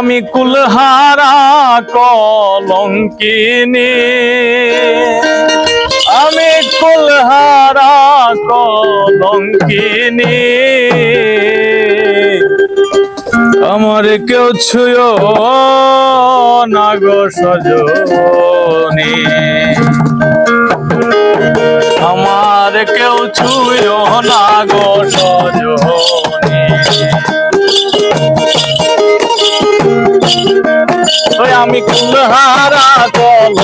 আমি কুলহারা কলঙ্কিনী। আমি কুলহারা কলঙ্কিনী। আমার কেউ ছুঁয় না গো সজনী। আমার কেউ ছুঁয় না গো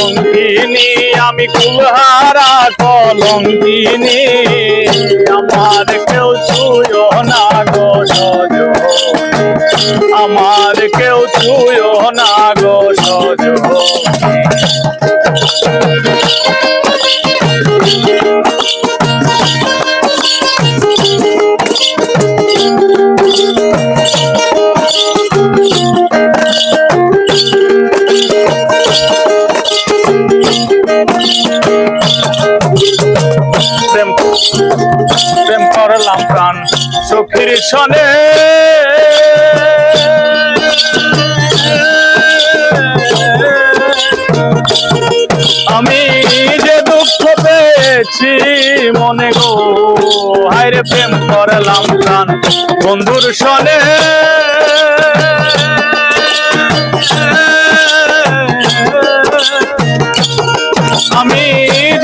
কলঙ্কিনী, আমি কুলহারা কলঙ্কিনী। আমার কেউ ছুঁয় না গো সজ। আমার কেউ ছুঁয় না গো সজনী প্রেম প্রাণ, সখীর সনে। আমি যে দুঃখ পেয়েছি মনে গো, হায়রে প্রেম করলাম প্রাণ, বন্ধুর সনে। আমি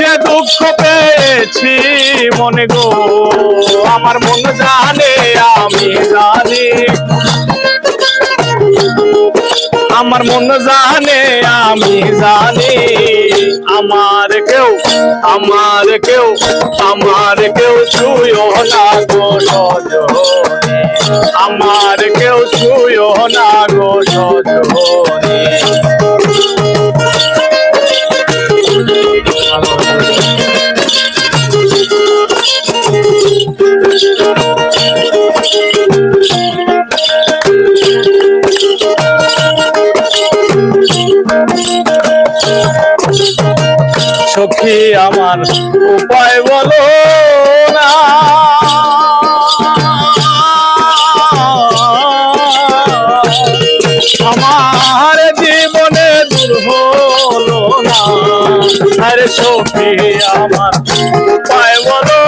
যে দুঃখ পেয়েছি মনে গো আমার মন জানে, আমি জানি। আমার মন জানে, আমি জানি। আমার কেউ আমার কেউ আমার কেউ ছুঁয়ো না। সখী আমার উপায় বলো না? আমার জীবনে দূর হলো না। আরে সখী, আমার উপায় বলো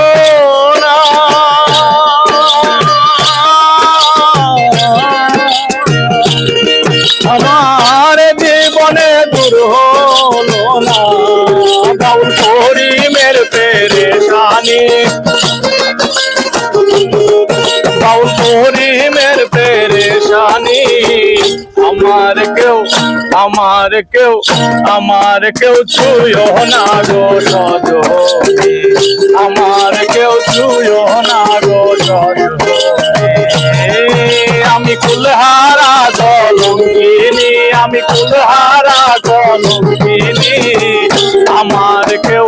পেরেশানি বাউল করিমের পেরেশানি আমার কেউ আমার কেউ আমার কেউ ছুঁয় না গো আমার কেউ ছুঁয় না গো সজনী। আমি কুলহারা কলঙ্কিনী আমি কুলহারা কলঙ্কিনী আমার কেউ